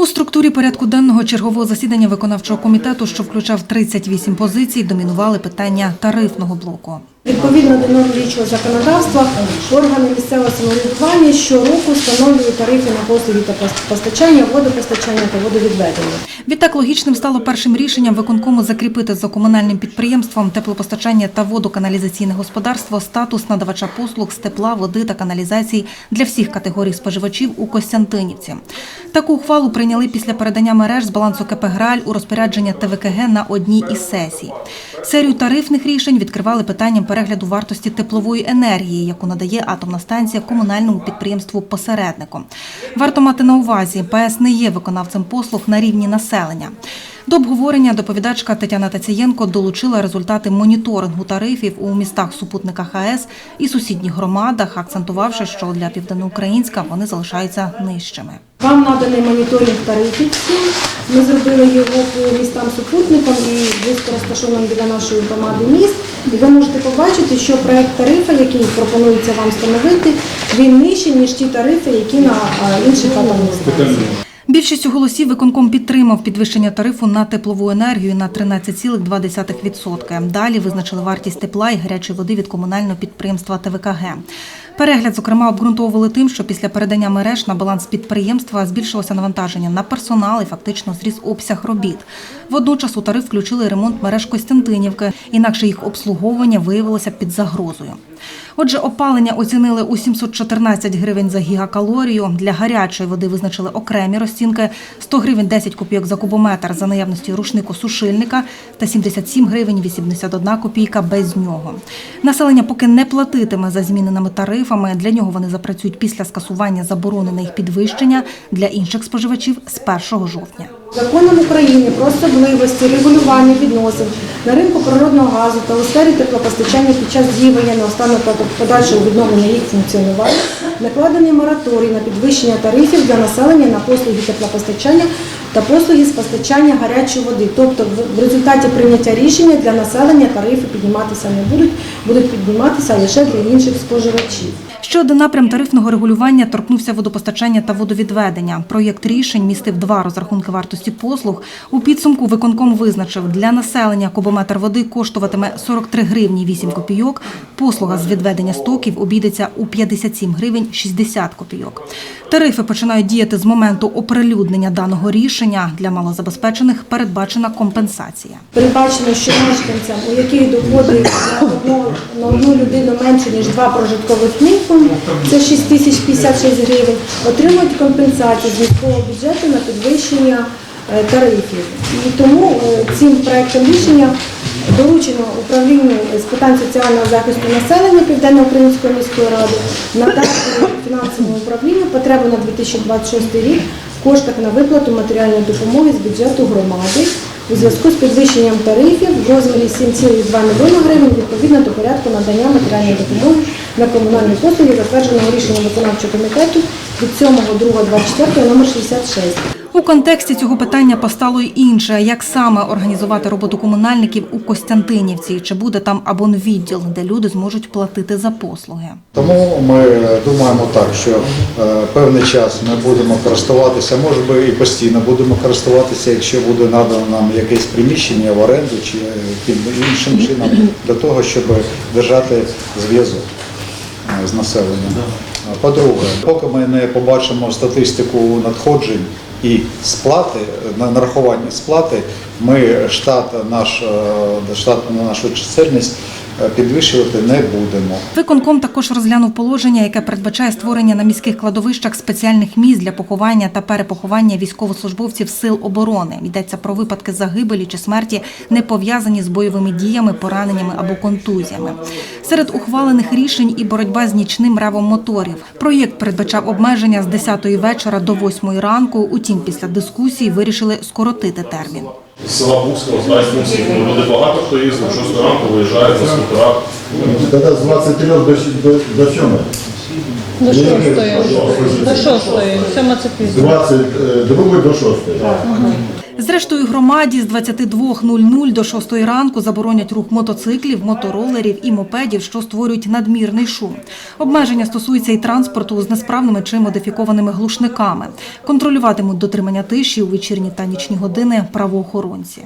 У структурі порядку денного чергового засідання виконавчого комітету, що включав 38 позицій, домінували питання тарифного блоку. Відповідно до норм діючого законодавства, органи місцевого самоврядування щороку встановлюють тарифи на послуги та постачання, водопостачання та водовідведення. Відтак логічним стало першим рішенням виконкому закріпити за комунальним підприємством теплопостачання та водоканалізаційне господарство статус надавача послуг з тепла, води та каналізації для всіх категорій споживачів у Костянтинівці. Таку ухвалу прийняли після передання мереж з балансу КП «Граль» у розпорядження ТВКГ на одній із сесій. Серію тарифних рішень відкривали питанням перегляду вартості теплової енергії, яку надає атомна станція комунальному підприємству посередником. Варто мати на увазі, ПС не є виконавцем послуг на рівні населення. До обговорення доповідачка Тетяна Тацієнко долучила результати моніторингу тарифів у містах-супутниках АЕС і сусідніх громадах, акцентувавши, що для Південноукраїнська вони залишаються нижчими. Вам наданий моніторинг тарифів. Ми зробили його по містам супутникам і близько розташованим біля нашої громади міст. І ви можете побачити, що проект тарифу, який пропонується вам встановити, він нижчий, ніж ті тарифи, які на інших атомних станціях. Більшістю голосів виконком підтримав підвищення тарифу на теплову енергію на 13,2%. Далі визначили вартість тепла і гарячої води від комунального підприємства ТВКГ. Перегляд, зокрема, обґрунтовували тим, що після передання мереж на баланс підприємства збільшилося навантаження на персонал і фактично зріс обсяг робіт. Водночас у тариф включили ремонт мереж Костянтинівки, інакше їх обслуговування виявилося під загрозою. Отже, опалення оцінили у 714 гривень за гігакалорію. Для гарячої води визначили окремі розцінки 100 гривень 10 копійок за кубометр за наявності рушнику-сушильника та 77 гривень 81 копійка без нього. Населення поки не платитиме за зміненими тарифами. Для нього вони запрацюють після скасування заборони на їх підвищення для інших споживачів з 1 жовтня. Законом України про особливості регулювання відносин на ринку природного газу та у сфері теплопостачання під час дії воєнного стану та подальшого відновлення їх функціонування накладений мораторій на підвищення тарифів для населення на послуги теплопостачання та послуги з постачання гарячої води. Тобто в- результаті прийняття рішення для населення тарифи підніматися не будуть, будуть підніматися лише для інших споживачів. Ще один напрям тарифного регулювання торкнувся водопостачання та водовідведення. Проєкт рішень містив два розрахунки вартості послуг. У підсумку виконком визначив, для населення кубометр води коштуватиме 43 гривні 8 копійок. Послуга з відведення стоків обійдеться у 57 гривень 60 копійок. Тарифи починають діяти з моменту оприлюднення даного рішення. Для малозабезпечених передбачена компенсація. Передбачено, що мешканцям, у яких доходи на одну, на одну людину менше, ніж два прожиткових мінімум, це 6 тисяч 56 гривень, отримують компенсацію з міського бюджету на підвищення е, тарифів. І тому е, цим проектом рішення доручено управлінню з питань соціального захисту населення Південно-Української міської ради надати фінансовому управлінню потребу на 2026 рік в коштах на виплату матеріальної допомоги з бюджету громади у зв'язку з підвищенням тарифів в розмірі 7,2 млн гривень відповідно до порядку надання матеріальної допомоги на комунальні послуги, затвердженого рішенням виконавчого комітету від 7.2.24 номер 66. У контексті цього питання постало й інше: як саме організувати роботу комунальників у Костянтинівці? Чи буде там абонвідділ, де люди зможуть платити за послуги? Тому ми е, думаємо так, що е, певний час ми будемо користуватися, може би і постійно будемо користуватися, якщо буде надано нам якесь приміщення в оренду чи е, іншим чином для того, щоб держати зв'язок е, з населенням. А По-друге, поки ми не побачимо статистику надходжень і сплати, на нарахування сплати, ми штат наш, штат на нашу чисельність е, підвищувати не будемо. Виконком також розглянув положення, яке передбачає створення на міських кладовищах спеціальних місць для поховання та перепоховання військовослужбовців сил оборони. Йдеться про випадки загибелі чи смерті, не пов'язані з бойовими діями, пораненнями або контузіями. Серед ухвалених рішень і боротьба з нічним ревом моторів. Проєкт передбачав обмеження з 10-ї вечора до 8-ї ранку. Утім, після дискусії вирішили скоротити термін. З села Бузького, з люди багато хто їздив, 6 ранку виїжджає за скутера. Тогда с 23 до, до, до чего? До шостої. До шостої. Сьома це пізно. 22 до 6. Зрештою, громаді з 22.00 до 6 ранку заборонять рух мотоциклів, моторолерів і мопедів, що створюють надмірний шум. Обмеження стосується і транспорту з несправними чи модифікованими глушниками. Контролюватимуть дотримання тиші у вечірні та нічні години правоохоронці.